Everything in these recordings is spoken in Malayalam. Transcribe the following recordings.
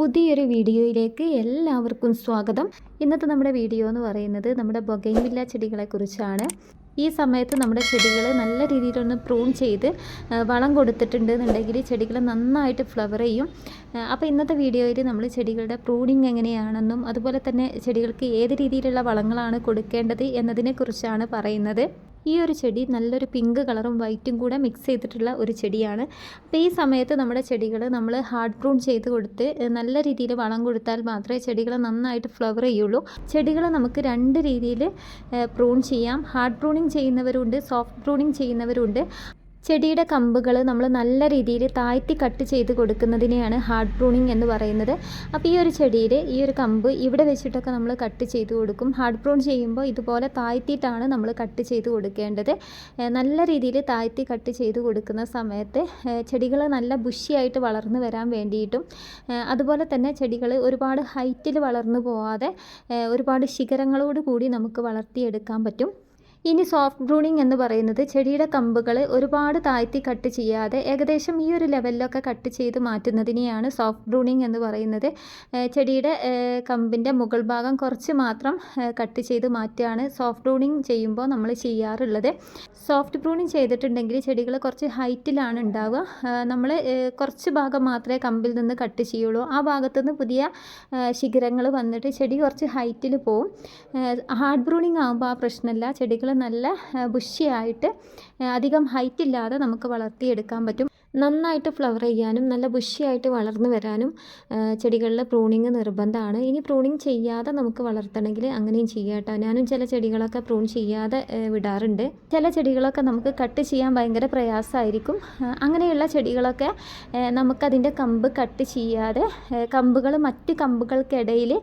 പുതിയൊരു വീഡിയോയിലേക്ക് എല്ലാവർക്കും സ്വാഗതം. ഇന്നത്തെ നമ്മുടെ വീഡിയോ എന്ന് പറയുന്നത് നമ്മുടെ ബൊഗൈൻവില്ല ചെടികളെക്കുറിച്ചാണ് ഈ സമയത്ത് നമ്മുടെ ചെടികൾ നല്ല രീതിയിലൊന്ന് പ്രൂൺ ചെയ്ത് വളം കൊടുത്തിട്ടുണ്ട് എന്നുണ്ടെങ്കിൽ ചെടികൾ നന്നായിട്ട് ഫ്ലവർ ചെയ്യും. അപ്പോൾ ഇന്നത്തെ വീഡിയോയിൽ നമ്മൾ ചെടികളുടെ പ്രൂണിങ് എങ്ങനെയാണെന്നും അതുപോലെ തന്നെ ചെടികൾക്ക് ഏത് രീതിയിലുള്ള വളങ്ങളാണ് കൊടുക്കേണ്ടത് എന്നതിനെക്കുറിച്ചാണ് പറയുന്നത്. ഈ ഒരു ചെടി നല്ലൊരു പിങ്ക് കളറും വൈറ്റും കൂടെ മിക്സ് ചെയ്തിട്ടുള്ള ഒരു ചെടിയാണ്. അപ്പോൾ ഈ സമയത്ത് നമ്മുടെ ചെടികൾ നമ്മൾ ഹാർഡ് പ്രൂൺ ചെയ്ത് കൊടുത്ത് നല്ല രീതിയിൽ വളം കൊടുത്താൽ മാത്രമേ ചെടികൾ നന്നായിട്ട് ഫ്ലവർ ചെയ്യുള്ളൂ. ചെടികൾ നമുക്ക് രണ്ട് രീതിയിൽ പ്രൂൺ ചെയ്യാം. ഹാർഡ് പ്രൂണിങ് ചെയ്യുന്നവരുണ്ട് സോഫ്റ്റ് പ്രൂണിങ് ചെയ്യുന്നവരുണ്ട്. ചെടിയുടെ കമ്പുകൾ നമ്മൾ നല്ല രീതിയിൽ താഴ്ത്തി കട്ട് ചെയ്ത് കൊടുക്കുന്നതിനെയാണ് ഹാർഡ് പ്രൂണിങ് എന്ന് പറയുന്നത്. അപ്പോൾ ഈ ഒരു ചെടിയിൽ ഈ ഒരു കമ്പ് ഇവിടെ വെച്ചിട്ടൊക്കെ നമ്മൾ കട്ട് ചെയ്ത് കൊടുക്കും. ഹാർഡ് പ്രൂൺ ചെയ്യുമ്പോൾ ഇതുപോലെ താഴ്ത്തിയിട്ടാണ് നമ്മൾ കട്ട് ചെയ്ത് കൊടുക്കേണ്ടത്. നല്ല രീതിയിൽ താഴ്ത്തി കട്ട് ചെയ്ത് കൊടുക്കുന്ന സമയത്ത് ചെടികൾ നല്ല ബുഷിയായിട്ട് വളർന്നു വരാൻ വേണ്ടിയിട്ടും അതുപോലെ തന്നെ ചെടികൾ ഒരുപാട് ഹൈറ്റിൽ വളർന്നു പോവാതെ ഒരുപാട് ശിഖരങ്ങളോട് കൂടി നമുക്ക് വളർത്തിയെടുക്കാൻ പറ്റും. ഇനി സോഫ്റ്റ് ബ്രൂണിങ് എന്ന് പറയുന്നത് ചെടിയുടെ കമ്പുകൾ ഒരുപാട് താഴ്ത്തി കട്ട് ചെയ്യാതെ ഏകദേശം ഈ ഒരു ലെവലിലൊക്കെ കട്ട് ചെയ്ത് മാറ്റുന്നതിനെയാണ് സോഫ്റ്റ് ബ്രൂണിങ് എന്ന് പറയുന്നത്. ചെടിയുടെ കമ്പിന്റെ മുകൾ ഭാഗം കുറച്ച് മാത്രം കട്ട് ചെയ്ത് മാറ്റുകയാണ് സോഫ്റ്റ് ബ്രൂണിങ് ചെയ്യുമ്പോൾ നമ്മൾ ചെയ്യാറുള്ളത്. സോഫ്റ്റ് ബ്രൂണിങ് ചെയ്തിട്ടുണ്ടെങ്കിൽ ചെടികൾ കുറച്ച് ഹൈറ്റിലാണ് ഉണ്ടാവുക. നമ്മൾ കുറച്ച് ഭാഗം മാത്രമേ കമ്പിൽ നിന്ന് കട്ട് ചെയ്യുള്ളൂ. ആ ഭാഗത്തുനിന്ന് പുതിയ ശിഖരങ്ങൾ വന്നിട്ട് ചെടി കുറച്ച് ഹൈറ്റിൽ പോവും. ഹാർഡ് ബ്രൂണിങ് ആകുമ്പോൾ ആ പ്രശ്നമില്ല. ചെടികൾ നല്ല ബുഷിയായിട്ട് അധികം ഹൈറ്റ് ഇല്ലാതെ നമുക്ക് വളർത്തിയെടുക്കാൻ പറ്റും. നന്നായിട്ട് ഫ്ലവർ ചെയ്യാനും നല്ല ബുഷിയായിട്ട് വളർന്നു വരാനും ചെടികളിലെ പ്രൂണിങ് നിർബന്ധമാണ്. ഇനി പ്രൂണിങ് ചെയ്യാതെ നമുക്ക് വളർത്തണമെങ്കിൽ അങ്ങനെയും ചെയ്യാം കേട്ടോ. ഞാനും ചില ചെടികളൊക്കെ പ്രൂൺ ചെയ്യാതെ വിടാറുണ്ട്. ചില ചെടികളൊക്കെ നമുക്ക് കട്ട് ചെയ്യാൻ ഭയങ്കര പ്രയാസമായിരിക്കും. അങ്ങനെയുള്ള ചെടികളൊക്കെ നമുക്കതിന്റെ കമ്പ് കട്ട് ചെയ്യാതെ കമ്പുകൾ മറ്റ് കമ്പുകൾക്കിടയിൽ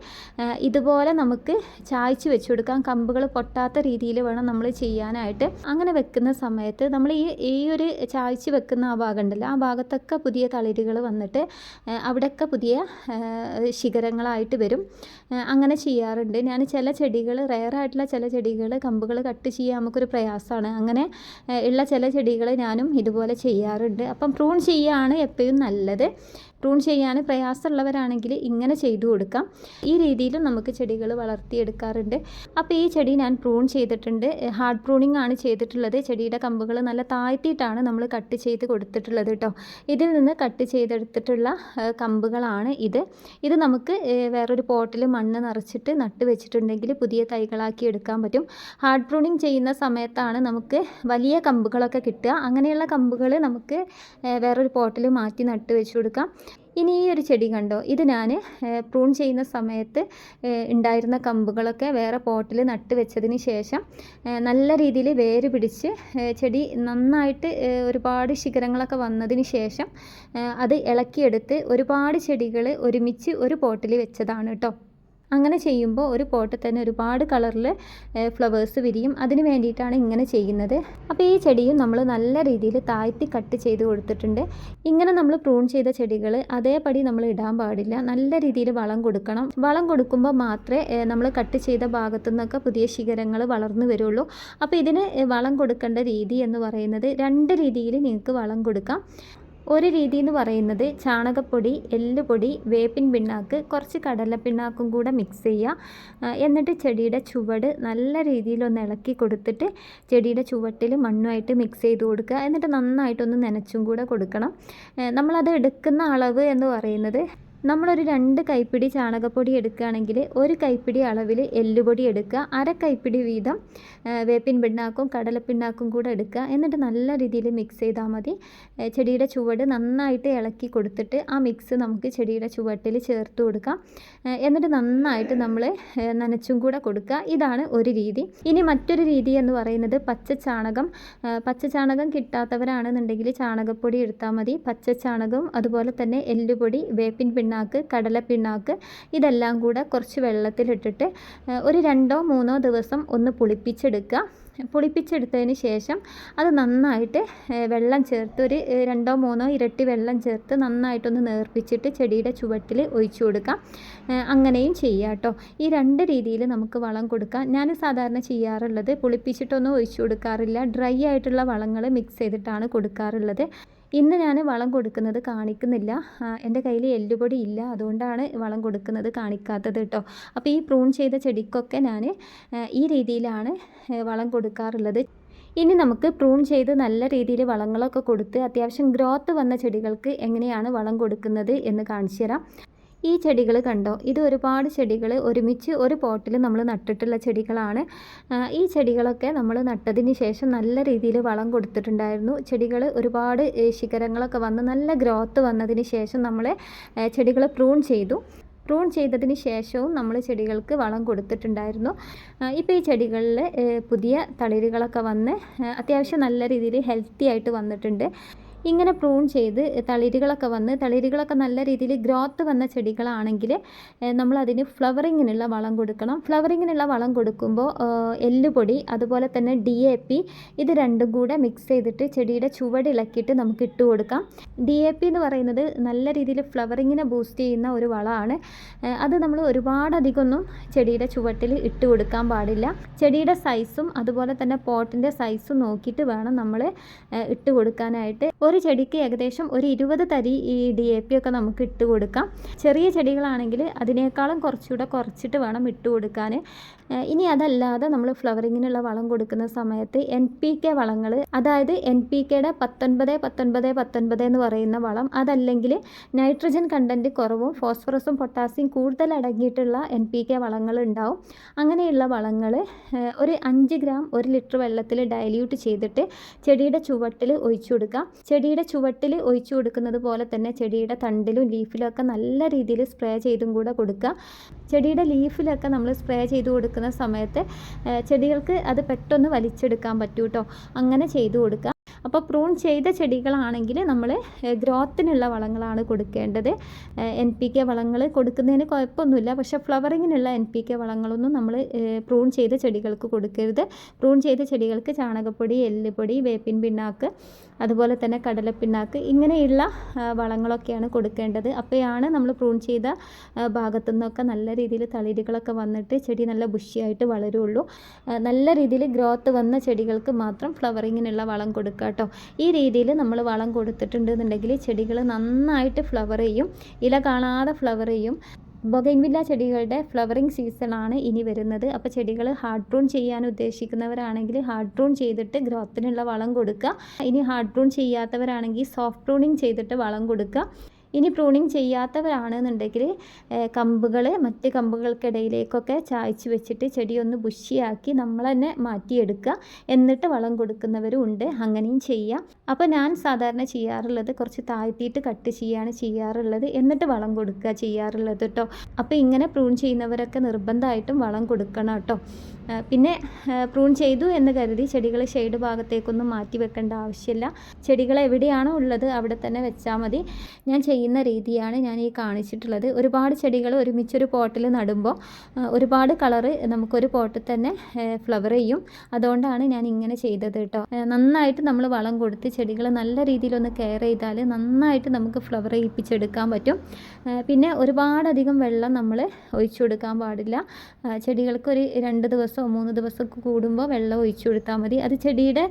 ഇതുപോലെ നമുക്ക് ചായ്ച്ച് വെച്ചു കൊടുക്കാം. കമ്പുകൾ പൊട്ടാത്ത രീതിയിൽ വേണം നമ്മൾ ചെയ്യാനായിട്ട്. അങ്ങനെ വെക്കുന്ന സമയത്ത് നമ്മൾ ഈ ഈ ഒരു ചായ്ച്ച് വെക്കുന്ന ആ ഭാഗം ഉണ്ടല്ലോ ആ ഭാഗത്തൊക്കെ പുതിയ തളിരുകൾ വന്നിട്ട് അവിടെയൊക്കെ പുതിയ ശിഖരങ്ങളായിട്ട് വരും. അങ്ങനെ ചെയ്യാറുണ്ട്. ഞാൻ ചില ചെടികൾ റയറായിട്ടുള്ള ചില ചെടികൾ കമ്പുകൾ കട്ട് ചെയ്യാൻ നമുക്കൊരു പ്രയാസമാണ്. അങ്ങനെ ഉള്ള ചില ചെടികൾ ഞാനും ഇതുപോലെ ചെയ്യാറുണ്ട്. അപ്പം പ്രൂൺ ചെയ്യുകയാണ് എപ്പോഴും നല്ലത്. പ്രൂൺ ചെയ്യാൻ പ്രയാസമുള്ളവരാണെങ്കിൽ ഇങ്ങനെ ചെയ്തു കൊടുക്കാം. ഈ രീതിയിലും നമുക്ക് ചെടികൾ വളർത്തിയെടുക്കാറുണ്ട്. അപ്പോൾ ഈ ചെടി ഞാൻ പ്രൂൺ ചെയ്തിട്ടുണ്ട്. ഹാർഡ് പ്രൂണിംഗ് ആണ് ചെയ്തിട്ടുള്ളത്. ചെടിയുടെ കമ്പുകൾ നല്ല താഴ്ത്തിയിട്ടാണ് നമ്മൾ കട്ട് ചെയ്ത് കൊടുത്തിട്ടുള്ളത് കേട്ടോ. ഇതിൽ നിന്ന് കട്ട് ചെയ്തെടുത്തിട്ടുള്ള കമ്പുകളാണ് ഇത്. ഇത് നമുക്ക് വേറൊരു പോട്ടിൽ മണ്ണ് നിറച്ചിട്ട് നട്ട് വെച്ചിട്ടുണ്ടെങ്കിൽ പുതിയ തൈകളാക്കി എടുക്കാൻ പറ്റും. ഹാർഡ് പ്രൂണിങ് ചെയ്യുന്ന സമയത്താണ് നമുക്ക് വലിയ കമ്പുകളൊക്കെ കിട്ടുക. അങ്ങനെയുള്ള കമ്പുകൾ നമുക്ക് വേറൊരു പോട്ടിൽ മാറ്റി നട്ട് വെച്ച് കൊടുക്കാം. ഇനി ഈ ഒരു ചെടി കണ്ടോ? ഇത് ഞാൻ പ്രൂൺ ചെയ്യുന്ന സമയത്ത് ഉണ്ടായിരുന്ന കമ്പുകളൊക്കെ വേറെ പോട്ടിൽ നട്ട് വെച്ചതിന് ശേഷം നല്ല രീതിയിൽ വേര് പിടിച്ച് ചെടി നന്നായിട്ട് ഒരുപാട് ശിഖരങ്ങളൊക്കെ വന്നതിന് ശേഷം അത് ഇളക്കിയെടുത്ത് ഒരുപാട് ചെടികൾ ഒരുമിച്ച് ഒരു പോട്ടിൽ വെച്ചതാണ് കേട്ടോ അങ്ങനെ ചെയ്യുമ്പോൾ ഒരു പോട്ടിൽ തന്നെ ഒരുപാട് കളറിൽ ഫ്ലവേഴ്സ് വിരിയും. അതിന് വേണ്ടിയിട്ടാണ് ഇങ്ങനെ ചെയ്യുന്നത്. അപ്പോൾ ഈ ചെടിയും നമ്മൾ നല്ല രീതിയിൽ താഴ്ത്തി കട്ട് ചെയ്ത് കൊടുത്തിട്ടുണ്ട്. ഇങ്ങനെ നമ്മൾ പ്രൂൺ ചെയ്ത ചെടികൾ അതേപടി നമ്മൾ ഇടാൻ പാടില്ല. നല്ല രീതിയിൽ വളം കൊടുക്കണം. വളം കൊടുക്കുമ്പോൾ മാത്രമേ നമ്മൾ കട്ട് ചെയ്ത ഭാഗത്തു നിന്നൊക്കെ പുതിയ ശിഖരങ്ങൾ വളർന്നു വരുള്ളൂ. അപ്പോൾ ഇതിന് വളം കൊടുക്കേണ്ട രീതി എന്ന് പറയുന്നത് രണ്ട് രീതിയിൽ നിങ്ങൾക്ക് വളം കൊടുക്കാം. ഒരു രീതി എന്ന് പറയുന്നത് ചാണകപ്പൊടി എല്ലുപൊടി വേപ്പിൻ പിണ്ണാക്ക് കുറച്ച് കടല പിണ്ണാക്കും കൂടെ മിക്സ് ചെയ്യുക എന്നിട്ട് ചെടിയുടെ ചുവട് നല്ല രീതിയിലൊന്ന് ഇളക്കി കൊടുത്തിട്ട് ചെടിയുടെ ചുവട്ടിൽ മണ്ണുമായിട്ട് മിക്സ് ചെയ്ത് കൊടുക്കുക. എന്നിട്ട് നന്നായിട്ടൊന്ന് നനച്ചും കൂടെ കൊടുക്കണം. നമ്മളത് എടുക്കുന്ന അളവ് എന്ന് പറയുന്നത് നമ്മളൊരു രണ്ട് കൈപ്പിടി ചാണകപ്പൊടി എടുക്കുകയാണെങ്കിൽ ഒരു കൈപ്പിടി അളവിൽ എല്ലുപൊടി എടുക്കുക അര കൈപ്പിടി വീതം വേപ്പിൻ പിണ്ണാക്കും കടലപ്പിണ്ണാക്കും കൂടെ എടുക്കുക. എന്നിട്ട് നല്ല രീതിയിൽ മിക്സ് ചെയ്താൽ മതി. ചെടിയുടെ ചുവട് നന്നായിട്ട് ഇളക്കി കൊടുത്തിട്ട് ആ മിക്സ് നമുക്ക് ചെടിയുടെ ചുവട്ടിൽ ചേർത്ത് കൊടുക്കാം. എന്നിട്ട് നന്നായിട്ട് നമ്മൾ നനച്ചും കൂടെ കൊടുക്കുക. ഇതാണ് ഒരു രീതി. ഇനി മറ്റൊരു രീതി എന്ന് പറയുന്നത് പച്ച ചാണകം. പച്ച ചാണകം കിട്ടാത്തവരാണെന്നുണ്ടെങ്കിൽ ചാണകപ്പൊടി എടുത്താൽ മതി. പച്ച ചാണകം അതുപോലെ തന്നെ എല്ലുപൊടി വേപ്പിൻ പിണ്ണാക്ക് കടലപ്പിണ്ണാക്ക് ഇതെല്ലാം കൂടെ കുറച്ച് വെള്ളത്തിലിട്ടിട്ട് ഒരു രണ്ടോ മൂന്നോ ദിവസം ഒന്ന് പുളിപ്പിച്ചെടുക്കുക. പുളിപ്പിച്ചെടുത്തതിന് ശേഷം അത് നന്നായിട്ട് വെള്ളം ചേർത്ത് ഒരു രണ്ടോ മൂന്നോ ഇരട്ടി വെള്ളം ചേർത്ത് നന്നായിട്ടൊന്ന് നേർപ്പിച്ചിട്ട് ചെടിയുടെ ചുവട്ടിൽ ഒഴിച്ചു കൊടുക്കാം അങ്ങനെയും ചെയ്യാം കേട്ടോ. ഈ രണ്ട് രീതിയിൽ നമുക്ക് വളം കൊടുക്കാം. ഞാൻ സാധാരണ ചെയ്യാറുള്ളത് പുളിപ്പിച്ചിട്ടൊന്നും ഒഴിച്ചു കൊടുക്കാറില്ല. ഡ്രൈ ആയിട്ടുള്ള വളങ്ങൾ മിക്സ് ചെയ്തിട്ടാണ് കൊടുക്കാറുള്ളത്. ഇന്ന് ഞാൻ വളം കൊടുക്കുന്നത് കാണിക്കുന്നില്ല. എന്റെ കയ്യിൽ എല്ലുപൊടി ഇല്ല. അതുകൊണ്ടാണ് വളം കൊടുക്കുന്നത് കാണിക്കാത്തത് കേട്ടോ. അപ്പോൾ ഈ പ്രൂൺ ചെയ്ത ചെടിക്കൊക്കെ ഞാൻ ഈ രീതിയിലാണ് വളം കൊടുക്കാറുള്ളത്. ഇനി നമുക്ക് പ്രൂൺ ചെയ്ത് നല്ല രീതിയിൽ വളങ്ങളൊക്കെ കൊടുത്ത് അത്യാവശ്യം ഗ്രോത്ത് വന്ന ചെടികൾക്ക് എങ്ങനെയാണ് വളം കൊടുക്കുന്നത് എന്ന് കാണിച്ചു തരാം. ഈ ചെടികൾ കണ്ടോ? ഇത് ഒരുപാട് ചെടികൾ ഒരുമിച്ച് ഒരു പോട്ടിൽ നമ്മൾ നട്ടിട്ടുള്ള ചെടികളാണ്. ഈ ചെടികളൊക്കെ നമ്മൾ നട്ടതിന് ശേഷം നല്ല രീതിയിൽ വളം കൊടുത്തിട്ടുണ്ടായിരുന്നു. ചെടികൾ ഒരുപാട് ശിഖരങ്ങളൊക്കെ വന്ന് നല്ല ഗ്രോത്ത് വന്നതിന് ശേഷം നമ്മൾ ചെടികൾ പ്രൂൺ ചെയ്തു. പ്രൂൺ ചെയ്തതിന് ശേഷവും നമ്മൾ ചെടികൾക്ക് വളം കൊടുത്തിട്ടുണ്ടായിരുന്നു. ഇപ്പോൾ ഈ ചെടികളിൽ പുതിയ തളിരുകളൊക്കെ വന്ന് അത്യാവശ്യം നല്ല രീതിയിൽ ഹെൽത്തി ആയിട്ട് വന്നിട്ടുണ്ട്. ഇങ്ങനെ പ്രൂൺ ചെയ്ത് തളിരുകളൊക്കെ വന്ന് തളിരുകളൊക്കെ നല്ല രീതിയിൽ ഗ്രോത്ത് വന്ന ചെടികളാണെങ്കിൽ നമ്മൾ അതിന് ഫ്ലവറിങ്ങിനുള്ള വളം കൊടുക്കണം. ഫ്ലവറിങ്ങിനുള്ള വളം കൊടുക്കുമ്പോൾ എല്ലുപൊടി അതുപോലെ തന്നെ ഡി എ പി ഇത് രണ്ടും കൂടെ മിക്സ് ചെയ്തിട്ട് ചെടിയുടെ ചുവട് ഇളക്കിയിട്ട് നമുക്ക് ഇട്ട് കൊടുക്കാം. ഡി എ പി എന്ന് പറയുന്നത് നല്ല രീതിയിൽ ഫ്ലവറിങ്ങിനെ ബൂസ്റ്റ് ചെയ്യുന്ന ഒരു വളമാണ്. അത് നമ്മൾ ഒരുപാടധികമൊന്നും ചെടിയുടെ ചുവട്ടിൽ ഇട്ട് കൊടുക്കാൻ പാടില്ല. ചെടിയുടെ സൈസും അതുപോലെ തന്നെ പോട്ടിന്റെ സൈസും നോക്കിയിട്ട് വേണം നമ്മൾ ഇട്ട് കൊടുക്കാനായിട്ട്. ഒരു ചെടിക്ക് ഏകദേശം ഒരു ഇരുപത് തരി ഈ ഡി എ പി ഒക്കെ നമുക്ക് ഇട്ട് കൊടുക്കാം. ചെറിയ ചെടികളാണെങ്കിൽ അതിനേക്കാളും കുറച്ചുകൂടെ കുറച്ചിട്ട് വേണം ഇട്ട് കൊടുക്കാൻ. ഇനി അതല്ലാതെ നമ്മൾ ഫ്ലവറിങ്ങിനുള്ള വളം കൊടുക്കുന്ന സമയത്ത് എൻ പി കെ വളങ്ങൾ അതായത് എൻ പി കെയുടെ പത്തൊൻപത് പത്തൊൻപത് പത്തൊൻപത് എന്ന് പറയുന്ന വളം അതല്ലെങ്കിൽ നൈട്രജൻ കണ്ടന്റ് കുറവും ഫോസ്ഫറസും പൊട്ടാസ്യം കൂടുതൽ അടങ്ങിയിട്ടുള്ള എൻ പി കെ വളങ്ങൾ ഉണ്ടാവും. അങ്ങനെയുള്ള വളങ്ങൾ ഒരു അഞ്ച് ഗ്രാം ഒരു ലിറ്റർ വെള്ളത്തിൽ ഡയല്യൂട്ട് ചെയ്തിട്ട് ചെടിയുടെ ചുവട്ടിൽ ഒഴിച്ചു കൊടുക്കുക ചെടിയുടെ ചുവട്ടിൽ ഒഴിച്ചു കൊടുക്കുന്നത് പോലെ തന്നെ ചെടിയുടെ തണ്ടിലും ലീഫിലും ഒക്കെ നല്ല രീതിയിൽ സ്പ്രേ ചെയ്തും കൂടെ കൊടുക്കുക. ചെടിയുടെ ലീഫിലൊക്കെ നമ്മൾ സ്പ്രേ ചെയ്ത് കൊടുക്കുന്ന സമയത്ത് ചെടികൾക്ക് അത് പെട്ടെന്ന് വലിച്ചെടുക്കാൻ പറ്റൂട്ടോ? അങ്ങനെ ചെയ്തു കൊടുക്കുക. അപ്പോൾ പ്രൂൺ ചെയ്ത ചെടികളാണെങ്കിൽ നമ്മൾ ഗ്രോത്തിനുള്ള വളങ്ങളാണ് കൊടുക്കേണ്ടത്. എൻ പി കെ വളങ്ങൾ കൊടുക്കുന്നതിന് കുഴപ്പമൊന്നുമില്ല. പക്ഷേ ഫ്ലവറിങ്ങിനുള്ള എൻ പി കെ വളങ്ങളൊന്നും നമ്മൾ പ്രൂൺ ചെയ്ത ചെടികൾക്ക് കൊടുക്കരുത്. പ്രൂൺ ചെയ്ത ചെടികൾക്ക് ചാണകപ്പൊടി എല്ലുപൊടി വേപ്പിൻ പിണ്ണാക്ക് അതുപോലെ തന്നെ കടലപ്പിണ്ണാക്ക് ഇങ്ങനെയുള്ള വളങ്ങളൊക്കെയാണ് കൊടുക്കേണ്ടത്. അപ്പോഴാണ് നമ്മൾ പ്രൂൺ ചെയ്ത ഭാഗത്തു നിന്നൊക്കെ നല്ല രീതിയിൽ തളിരുകളൊക്കെ വന്നിട്ട് ചെടി നല്ല ബുഷിയായിട്ട് വളരുള്ളൂ. നല്ല രീതിയിൽ ഗ്രോത്ത് വന്ന ചെടികൾക്ക് മാത്രം ഫ്ലവറിങ്ങിനുള്ള വളം കൊടുക്കുക കേട്ടോ. ഈ രീതിയിൽ നമ്മൾ വളം കൊടുത്തിട്ടുണ്ടെന്നുണ്ടെങ്കിൽ ചെടികൾ നന്നായിട്ട് ഫ്ലവർ ചെയ്യും. ഇല കാണാതെ ഫ്ലവർ ചെയ്യും. ബൊഗൈൻവില്ല ചെടികളുടെ ഫ്ലവറിങ് സീസണാണ് ഇനി വരുന്നത്. അപ്പോൾ ചെടികൾ ഹാർഡ് പ്രൂൺ ചെയ്യാൻ ഉദ്ദേശിക്കുന്നവരാണെങ്കിൽ ഹാർഡ് പ്രൂൺ ചെയ്തിട്ട് ഗ്രോത്തിനുള്ള വളം കൊടുക്കുക. ഇനി ഹാർഡ് പ്രൂൺ ചെയ്യാത്തവരാണെങ്കിൽ സോഫ്റ്റ് പ്രൂണിങ് ചെയ്തിട്ട് വളം കൊടുക്കുക. ഇനി പ്രൂണിങ് ചെയ്യാത്തവരാണെന്നുണ്ടെങ്കിൽ കമ്പുകൾ മറ്റ് കമ്പുകൾക്കിടയിലേക്കൊക്കെ ചായച്ച് വെച്ചിട്ട് ചെടിയൊന്ന് ബുഷിയാക്കി നമ്മൾ തന്നെ മാറ്റിയെടുക്കുക. എന്നിട്ട് വളം കൊടുക്കുന്നവരും ഉണ്ട്. അങ്ങനെയും ചെയ്യാം. അപ്പോൾ ഞാൻ സാധാരണ ചെയ്യാറുള്ളത് കുറച്ച് താഴ്ത്തിയിട്ട് കട്ട് ചെയ്യുകയാണ് ചെയ്യാറുള്ളത്. എന്നിട്ട് വളം കൊടുക്കുക ചെയ്യാറുള്ളത് കേട്ടോ അപ്പോൾ ഇങ്ങനെ പ്രൂൺ ചെയ്യുന്നവരൊക്കെ നിർബന്ധമായിട്ടും വളം കൊടുക്കണം കേട്ടോ പിന്നെ പ്രൂൺ ചെയ്തു എന്ന് കരുതി ചെടികൾ ഷെയ്ഡ് ഭാഗത്തേക്കൊന്നും മാറ്റി വെക്കേണ്ട ആവശ്യമില്ല. ചെടികൾ എവിടെയാണോ ഉള്ളത് അവിടെ തന്നെ വെച്ചാൽ മതി. ഞാൻ ചെയ്യുന്ന രീതിയാണ് ഞാൻ ഈ കാണിച്ചിട്ടുള്ളത്. ഒരുപാട് ചെടികൾ ഒരുമിച്ചൊരു പോട്ടിൽ നടുമ്പോൾ ഒരുപാട് കളറ് നമുക്കൊരു പോട്ടിൽ തന്നെ ഫ്ലവർ ചെയ്യും. അതുകൊണ്ടാണ് ഞാൻ ഇങ്ങനെ ചെയ്തത് കേട്ടോ നന്നായിട്ട് നമ്മൾ വളം കൊടുത്ത് ചെടികൾ നല്ല രീതിയിലൊന്ന് കെയർ ചെയ്താൽ നന്നായിട്ട് നമുക്ക് ഫ്ലവർ ചെയ്യിപ്പിച്ചെടുക്കാൻ പറ്റും. പിന്നെ ഒരുപാടധികം വെള്ളം നമ്മൾ ഒഴിച്ചു കൊടുക്കാൻ പാടില്ല. ചെടികൾക്ക് ഒരു രണ്ട് ദിവസമോ മൂന്ന് ദിവസമൊക്കെ കൂടുമ്പോൾ വെള്ളം ഒഴിച്ചു കൊടുത്താൽ മതി. അത് ചെടിയുടെ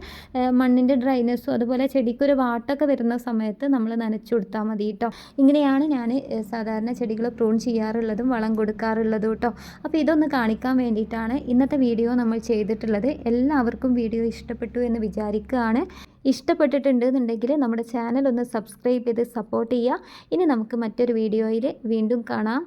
മണ്ണിന്റെ ഡ്രൈനെസ്സും അതുപോലെ ചെടിക്കൊരു വാട്ടൊക്കെ വരുന്ന സമയത്ത് നമ്മൾ നനച്ചു കൊടുത്താൽ മതി കേട്ടോ ഇങ്ങനെയാണ് ഞാൻ സാധാരണ ചെടികൾ പ്രൂൺ ചെയ്യാറുള്ളതും വളം കൊടുക്കാറുള്ളതും കേട്ടോ അപ്പോൾ ഇതൊന്ന് കാണിക്കാൻ വേണ്ടിയിട്ടാണ് ഇന്നത്തെ വീഡിയോ നമ്മൾ ചെയ്തിട്ടുള്ളത്. എല്ലാവർക്കും വീഡിയോ ഇഷ്ടപ്പെട്ടു എന്ന് വിചാരിക്കുകയാണ്. ഇഷ്ടപ്പെട്ടിട്ടുണ്ട് എന്നുണ്ടെങ്കിൽ നമ്മുടെ ചാനൽ ഒന്ന് സബ്സ്ക്രൈബ് ചെയ്ത് സപ്പോർട്ട് ചെയ്യുക. ഇനി നമുക്ക് മറ്റൊരു വീഡിയോയിൽ വീണ്ടും കാണാം.